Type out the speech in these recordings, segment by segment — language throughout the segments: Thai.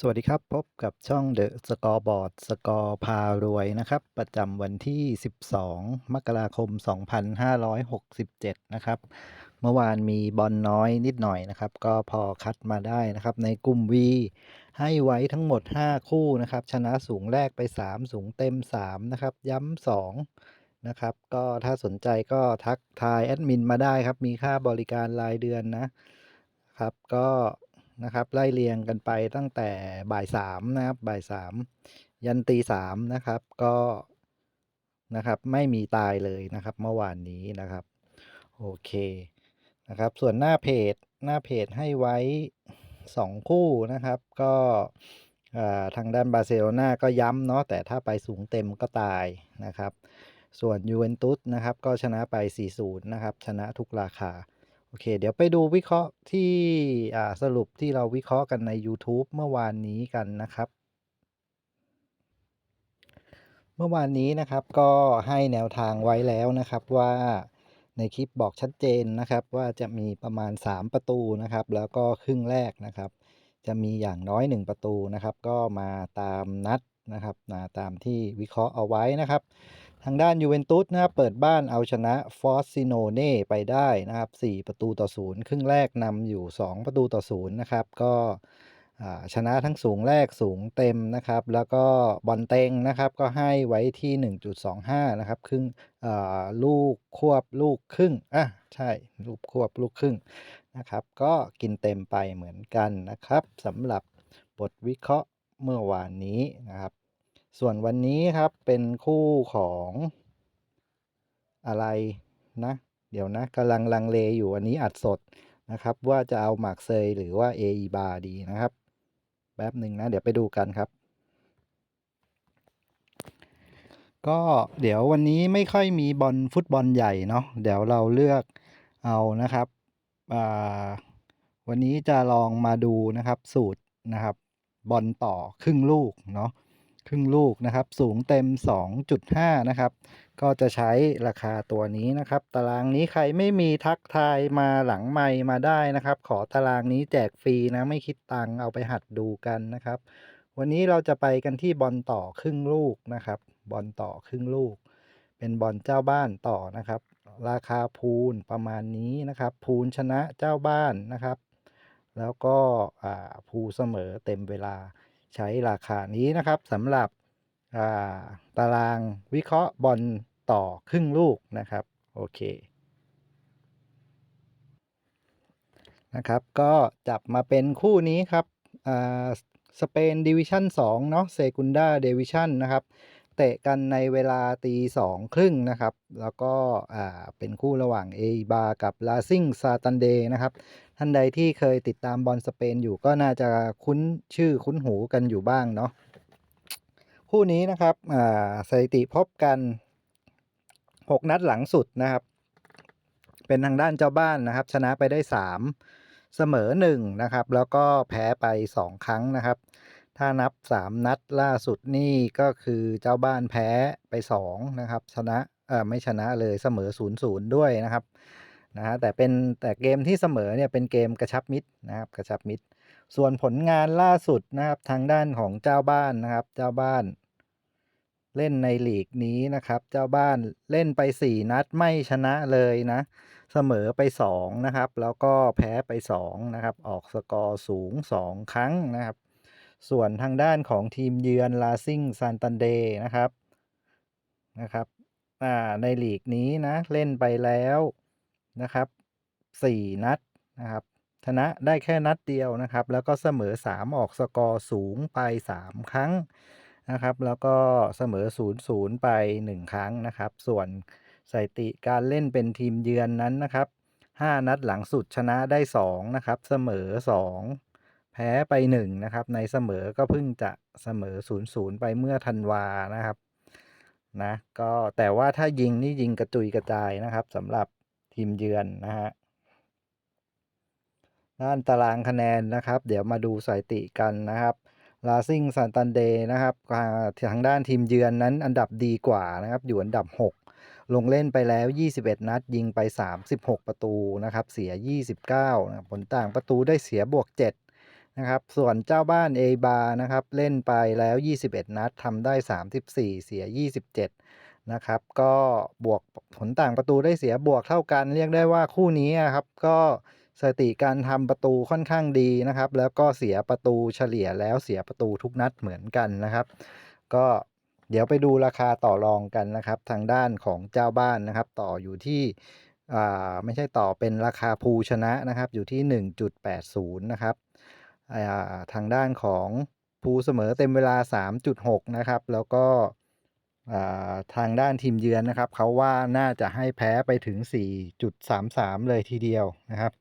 สวัสดีครับ พบกับช่อง The Scoreboard สกอร์พารวยนะครับ ประจำวันที่ 12 มกราคม 2567 นะครับ เมื่อวานมีบอลน้อยนิดหน่อยนะครับ ก็พอคัดมาได้นะครับ ในกลุ่ม V ให้ไว้ทั้งหมด 5 คู่นะครับ ชนะสูงแรกไป 3 สูงเต็ม 3 นะครับ ย้ำ 2 นะครับ ก็ถ้าสนใจก็ทักทายแอดมินมาได้ครับ มีค่าบริการรายเดือนนะครับ ก็ นะครับไล่เรียงกันไปตั้งแต่บ่ายสามนะครับบ่ายสามยันตีสามนะครับก็นะครับไม่มีตายเลยนะครับเมื่อวานนี้นะครับโอเคนะครับส่วนหน้าเพจหน้าเพจให้ไว้ 2 คู่นะครับ ก็ทางด้านบาร์เซโลนาก็ย้ำเนาะแต่ถ้าไปสูงเต็มก็ตายนะครับ ส่วนยูเวนตุสนะครับก็ชนะไป 4-0 นะครับ ชนะทุกราคา โอเค เดี๋ยวไปดูวิเคราะห์ที่สรุปที่เราวิเคราะห์กันใน YouTube เมื่อวานนี้กันนะครับ เมื่อวานนี้นะครับก็ให้แนวทางไว้แล้วนะครับว่าในคลิปบอกชัดเจนนะครับ ว่าจะมีประมาณ 3 ประตูนะครับ แล้วก็ครึ่งแรกนะครับ จะมีอย่างน้อย 1 ประตูนะครับ ก็มาตามนัดนะครับมาตามที่วิเคราะห์เอาไว้นะครับ ทางด้านยูเวนตุสนะครับเปิดบ้านเอาชนะฟอสซิโนเน่ไปได้นะครับ 4 ประตูต่อศูนย์ครึ่งแรกนำอยู่ 2 ประตูต่อศูนย์นะครับ ก็ชนะทั้งสูงแรกสูงเต็มนะครับ แล้วก็บอลเต็งนะครับก็ให้ไว้ที่ 1.25 นะครับครึ่งลูกควบลูกครึ่งอะใช่ลูกควบลูกครึ่งนะครับ ก็กินเต็มไปเหมือนกันนะครับสำหรับบทวิเคราะห์เมื่อวานนี้นะครับ ส่วนวันนี้ครับเป็นคู่ของอะไรนะ เดี๋ยวนะกำลังลังเลอยู่วันนี้อัดสดนะครับ ว่าจะเอาหมากเซยหรือว่าเอบาดีนะครับ แป๊บหนึ่งนะ เดี๋ยวไปดูกันครับ ก็เดี๋ยววันนี้ไม่ค่อยมีบอลฟุตบอลใหญ่เนาะเดี๋ยวเราเลือกเอานะครับวันนี้จะลองมาดูนะครับสูตรนะครับ บอลต่อครึ่งลูกเนาะ ครึ่งลูกนะครับ สูงเต็ม 2.5 นะครับ ก็จะใช้ราคาตัวนี้นะครับ ตารางนี้ใครไม่มีทักทายมาหลังไม่มาได้นะครับ ขอตารางนี้แจกฟรีนะ ไม่คิดตังค์เอาไปหัดดูกันนะครับ วันนี้เราจะไปกันที่บอลต่อครึ่งลูกนะครับ บอลต่อครึ่งลูก เป็นบอลเจ้าบ้านต่อนะครับ ราคาพูนประมาณนี้นะครับ พูนชนะเจ้าบ้านนะครับ แล้วก็พูเสมอเต็มเวลา ใช้ราคานี้นะครับสำหรับตารางวิเคราะห์บอลต่อครึ่งลูกนะครับ โอเคนะครับ ก็จับมาเป็นคู่นี้ครับสเปนดิวิชั่น2เนาะเซกุนดาเดวิชั่นนะครับ เตะกันในเวลาตีสองครึ่งนะครับ แล้วก็เป็นคู่ระหว่างเอบากับลาซิงซาตันเดนะครับ ท่านใดที่เคยติดตามบอลสเปนอยู่ก็น่าจะคุ้นชื่อคุ้นหูกันอยู่บ้างเนาะคู่นี้นะครับสถิติพบกัน 6 นัดหลังสุดนะครับ เป็นทางด้านเจ้าบ้านนะครับ ชนะไปได้ 3 เสมอ 1 นะครับ แล้วก็แพ้ไป 2 ครั้งนะครับ ถ้านับ 3 นัดล่าสุดนี่ก็คือเจ้าบ้านแพ้ไป 2 นะครับ ชนะเอ่อไม่ชนะเลยเสมอ 0 0 ด้วยนะครับ นะฮะแต่เป็นแต่เกมที่เสมอเนี่ยเป็นเกมกระชับมิตรนะครับกระชับมิตร ส่วนผลงานล่าสุดนะครับทางด้านของเจ้าบ้านนะครับเจ้าบ้าน เล่นในลีกนี้นะครับ เจ้าบ้านเล่นไป 4 นัดไม่ชนะเลยนะ เสมอไป 2 นะครับ แล้วก็แพ้ไป 2 นะครับ ออกสกอร์สูง 2 ครั้งนะครับ ส่วนทางด้านของทีมเยือนลาซิงซันตันเดนะครับนะครับในลีกนี้นะเล่นไปแล้ว นะครับ 4 นัดนะครับชนะได้แค่นัดเดียวนะครับ แล้วก็เสมอ 3 ออกสกอร์สูงไป 3 ครั้งนะครับ แล้วก็เสมอ 0 0 ไป 1 ครั้งนะครับ ส่วนสถิติการเล่นเป็นทีมเยือนนั้นนะครับ 5 นัดหลังสุดชนะได้ 2 นะครับ เสมอ 2 แพ้ไป 1 นะครับ ในเสมอก็เพิ่งจะเสมอ 0 0 ไปเมื่อธันวานะครับนะก็แต่ว่าถ้ายิงนี่ยิงกระจุยกระจายนะครับสำหรับ ทีมเยือนนะฮะด้านตารางคะแนนนะครับ เดี๋ยวมาดูสถิติกันนะครับลาซิงซันตันเดย์นะครับทางด้านทีมเยือนนั้นอันดับดีกว่านะครับ อยู่อันดับ 6 ลงเล่นไปแล้ว 21 นัด ยิงไป 36 ประตูนะครับ เสีย 29นะผลต่างประตูได้เสียบวก 7 นะครับ ส่วนเจ้าบ้าน Eibar นะครับ เล่นไปแล้ว 21 นัดทำได้ 34 เสีย 27 นะครับ ก็บวกผลต่างประตูได้เสียบวกเท่ากันเรียกได้ว่าคู่นี้อะครับก็สถิติการทำประตูค่อนข้างดีนะครับ แล้วก็เสียประตูเฉลี่ยแล้วเสียประตูทุกนัดเหมือนกันนะครับ ก็เดี๋ยวไปดูราคาต่อรองกันนะครับ ทางด้านของเจ้าบ้านนะครับ ต่ออยู่ที่อ่าไม่ใช่ต่อเป็นราคาภูชนะนะครับ อยู่ที่ 1.80 นะครับอ่าทางด้านของภูเสมอเต็มเวลา 3.6 นะครับ แล้วก็ ทางด้านทีมเยือนนะครับ เขาว่าน่าจะให้แพ้ไปถึง 4.33 เลยทีเดียวนะครับ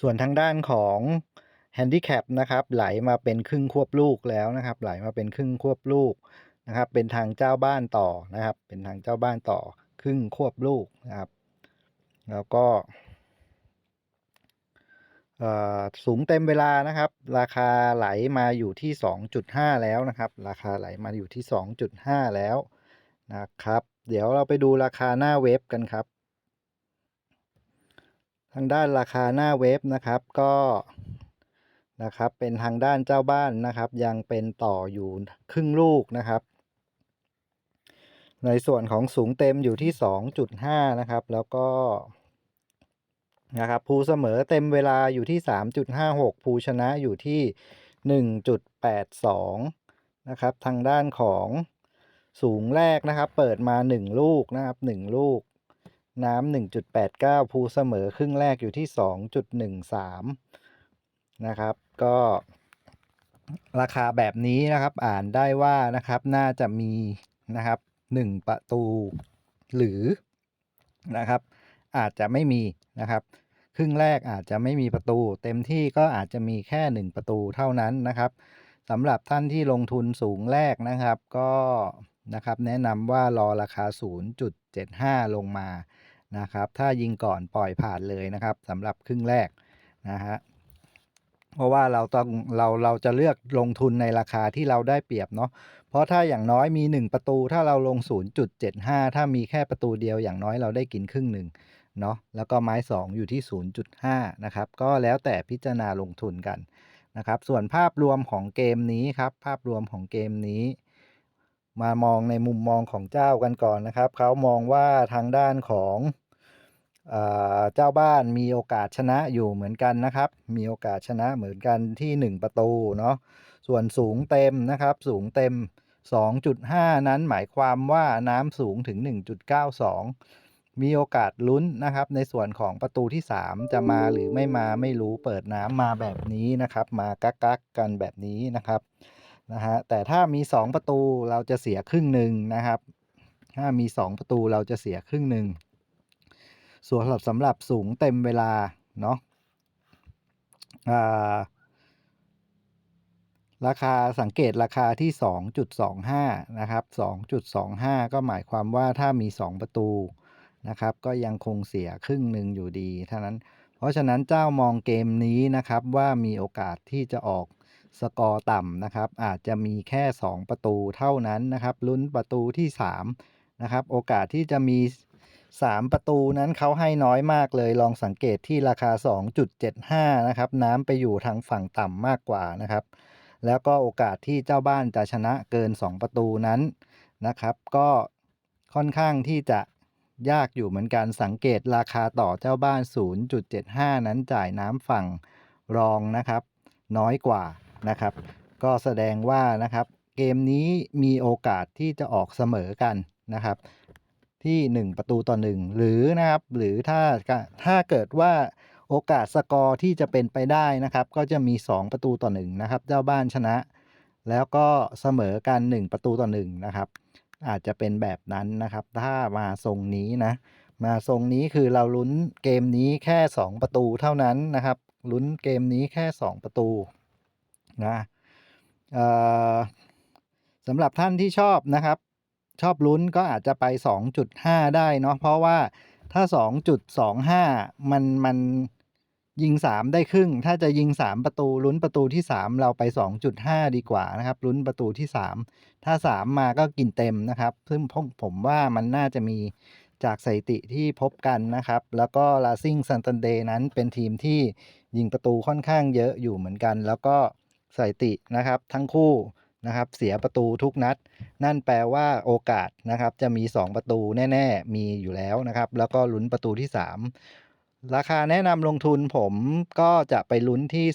ส่วนทางด้านของแฮนดิแคปนะครับ ไหลมาเป็นครึ่งควบลูกแล้วนะครับ ไหลมาเป็นครึ่งควบลูกนะครับ เป็นทางเจ้าบ้านต่อนะครับ เป็นทางเจ้าบ้านต่อครึ่งควบลูกนะครับ แล้วก็ สูงเต็มเวลานะครับ ราคาไหลมาอยู่ที่ 2.5 แล้วนะครับ ราคาไหลมาอยู่ที่ 2.5 แล้วนะครับ เดี๋ยวเราไปดูราคาหน้าเว็บกันครับ ทางด้านราคาหน้าเว็บนะครับก็นะครับเป็นทางด้านเจ้าบ้านนะครับ ยังเป็นต่ออยู่ครึ่งลูกนะครับ ในส่วนของสูงเต็มอยู่ที่ 2.5 นะครับ แล้วก็ นะครับภูเสมอเต็มเวลาอยู่ที่ 3.56 ภูชนะอยู่ที่ 1.82 นะครับ ทางด้านของสูงแรกนะครับ เปิดมา 1 ลูกนะครับ 1 ลูก น้ำ1.89 ภูเสมอครึ่งแรกอยู่ที่ 2.13 นะครับ ก็ราคาแบบนี้นะครับอ่านได้ว่านะครับน่าจะมีนะครับ 1 ประตูหรือนะครับอาจจะไม่มีนะครับ ครึ่งแรกอาจจะไม่มีประตู เต็มที่ก็อาจจะมีแค่ 1 ประตูเท่านั้นนะครับสำหรับท่านที่ลงทุนสูงแรกนะครับ ก็นะครับแนะนำว่ารอราคา 0.75 ลงมานะครับ ถ้ายิงก่อนปล่อยผ่านเลยนะครับสำหรับครึ่งแรกนะครับเพราะว่าเราต้องเราเราจะเลือกลงทุนในราคาที่เราได้เปรียบเนาะเพราะถ้าอย่างน้อยมี 1 ประตู ถ้าเราลง 0.75 ถ้ามีแค่ประตูเดียวอย่างน้อยเราได้กินครึ่งหนึ่ง เนาะแล้วก็ไม้ 2 อยู่ที่ 0.5 นะครับ ก็แล้วแต่พิจารณาลงทุนกันนะครับ ส่วนภาพรวมของเกมนี้ครับ ภาพรวมของเกมนี้ มามองในมุมมองของเจ้ากันก่อนนะครับ เขามองว่าทางด้านของเจ้าบ้านมีโอกาสชนะอยู่เหมือนกันนะครับ มีโอกาสชนะเหมือนกันที่ 1 ประตูเนาะ ส่วนสูงเต็มนะครับ สูงเต็ม 2.5 นั้นหมายความว่าน้ำสูงถึง 1.92 มีโอกาสลุ้นนะครับ ในส่วนของประตูที่ 3 จะมาหรือไม่มาไม่รู้เปิดน้ำมาแบบนี้นะครับ มากั๊กๆกันแบบนี้นะครับนะฮะแต่ถ้ามี 2 ประตูเราจะเสียครึ่งหนึ่งนะครับ ถ้ามี 2 ประตูเราจะเสียครึ่งหนึ่งส่วนสำหรับสำหรับสูงเต็มเวลาเนาะอ่าราคาสังเกตราคาที่ 2.25 นะครับ 2.25 ก็หมายความว่าถ้ามี 2 ประตู นะครับ ก็ยังคงเสียครึ่งหนึ่งอยู่ดีเท่านั้น เพราะฉะนั้นเจ้ามองเกมนี้นะครับว่ามีโอกาสที่จะออกสกอร์ต่ำนะครับ อาจจะมีแค่ 2 ประตูเท่านั้นนะครับ ลุ้นประตูที่3นะครับ โอกาสที่จะมี 3 ประตูนั้นเขาให้น้อยมากเลย ลองสังเกตที่ราคา 2.75 นะครับ น้ำไปอยู่ทางฝั่งต่ำมากกว่านะครับ แล้วก็โอกาสที่เจ้าบ้านจะชนะเกิน 2 ประตูนั้นนะครับ ก็ค่อนข้างที่จะ ยากอยู่เหมือนกันสังเกตราคาต่อเจ้าบ้าน 0.75 นั้นจ่ายน้ำฝั่งรองนะครับ น้อยกว่านะครับ ก็แสดงว่านะครับ เกมนี้มีโอกาสที่จะออกเสมอกันนะครับ ที่ 1 ประตูต่อ 1 หรือนะครับ หรือถ้าถ้าเกิดว่าโอกาสสกอร์ที่จะเป็นไปได้นะครับ ก็จะมี 2 ประตูต่อ1นะครับ เจ้าบ้านชนะ แล้วก็เสมอกัน 1 ประตูต่อ1นะครับ อาจจะเป็นแบบนั้นนะครับ ถ้ามาทรงนี้นะ มาทรงนี้คือเราลุ้นเกมนี้แค่ 2 ประตูเท่านั้นนะครับลุ้นเกมนี้แค่ 2 ประตูนะสำหรับท่านที่ชอบนะครับ ชอบลุ้นก็อาจจะไป 2.5 ได้เนาะเพราะว่าถ้า 2.25 มันมัน ยิง 3 ได้ครึ่ง ถ้าจะยิง 3 ประตูลุ้นประตูที่ 3 เราไป 2.5 ดีกว่านะครับลุ้นประตูที่ 3 ถ้า 3 มาก็กินเต็มนะครับ ซึ่งผมผมว่ามันน่าจะมีจากสถิติที่พบกันนะครับ แล้วก็ Racing Santander นั้นเป็นทีมที่ยิงประตูค่อนข้างเยอะอยู่เหมือนกัน แล้วก็สถิตินะครับทั้งคู่นะครับเสียประตูทุกนัด นั่นแปลว่าโอกาสนะครับจะมี 2 ประตูแน่ ๆ มีอยู่แล้วนะครับ แล้วก็ลุ้นประตูที่ 3 ราคาแนะนำลงทุนผมก็จะไปลุ้นที่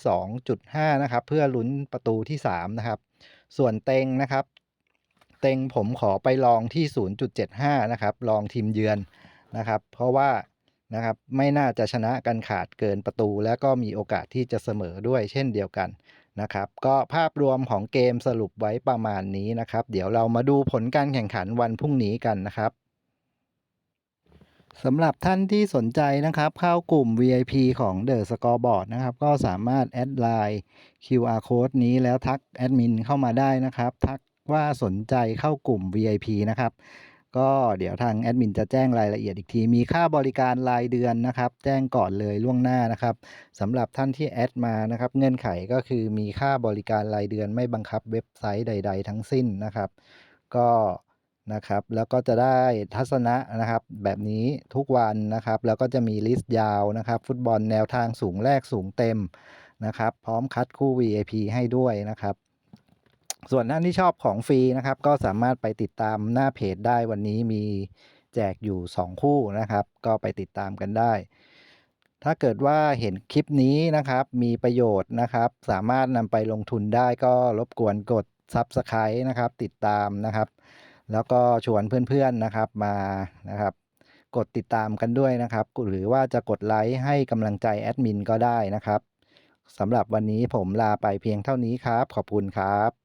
2.5 นะครับ เพื่อลุ้นประตูที่ 3 นะครับ ส่วนเต็งนะครับ เต็งผมขอไปลองที่ 0.75 นะครับ ลองทีมเยือนนะครับ เพราะว่านะครับไม่น่าจะชนะกันขาดเกินประตู และก็มีโอกาสที่จะเสมอด้วยเช่นเดียวกันนะครับ ก็ภาพรวมของเกมสรุปไว้ประมาณนี้นะครับ เดี๋ยวเรามาดูผลการแข่งขันวันพรุ่งนี้กันนะครับ สำหรับท่านที่สนใจนะครับเข้ากลุ่ม VIP ของ The Scoreboard นะครับ ก็สามารถแอดไลน์ QR code นี้แล้วทักแอดมินเข้ามาได้นะครับ ทักว่าสนใจเข้ากลุ่ม VIP นะครับ ก็เดี๋ยวทางแอดมินจะแจ้งรายละเอียดอีกที มีค่าบริการรายเดือนนะครับ แจ้งก่อนเลยล่วงหน้านะครับสำหรับท่านที่แอดมานะครับ เงื่อนไขก็คือมีค่าบริการรายเดือนไม่บังคับเว็บไซต์ใด ๆ ทั้งสิ้นนะครับ ก็ นะครับ แล้วก็จะได้ทัศนะนะครับ แบบนี้ทุกวันนะครับ แล้วก็จะมีลิสต์ยาวนะครับ ฟุตบอลแนวทางสูงแรกสูงเต็มนะครับ พร้อมคัดคู่ VIP ให้ด้วยนะครับ ส่วนท่านที่ชอบของฟรีนะครับ ก็สามารถไปติดตามหน้าเพจได้วันนี้มีแจกอยู่ 2 คู่นะครับ ก็ไปติดตามกันได้ ถ้าเกิดว่าเห็นคลิปนี้นะครับ มีประโยชน์นะครับ สามารถนำไปลงทุนได้ก็รบกวนกด Subscribe นะครับ ติดตามนะครับ แล้วก็ชวนเพื่อนๆนะครับมานะครับกดติดตามกันด้วยนะครับ หรือว่าจะกดไลค์ให้กำลังใจแอดมินก็ได้นะครับสำหรับวันนี้ผมลาไปเพียงเท่านี้ครับ ขอบคุณครับ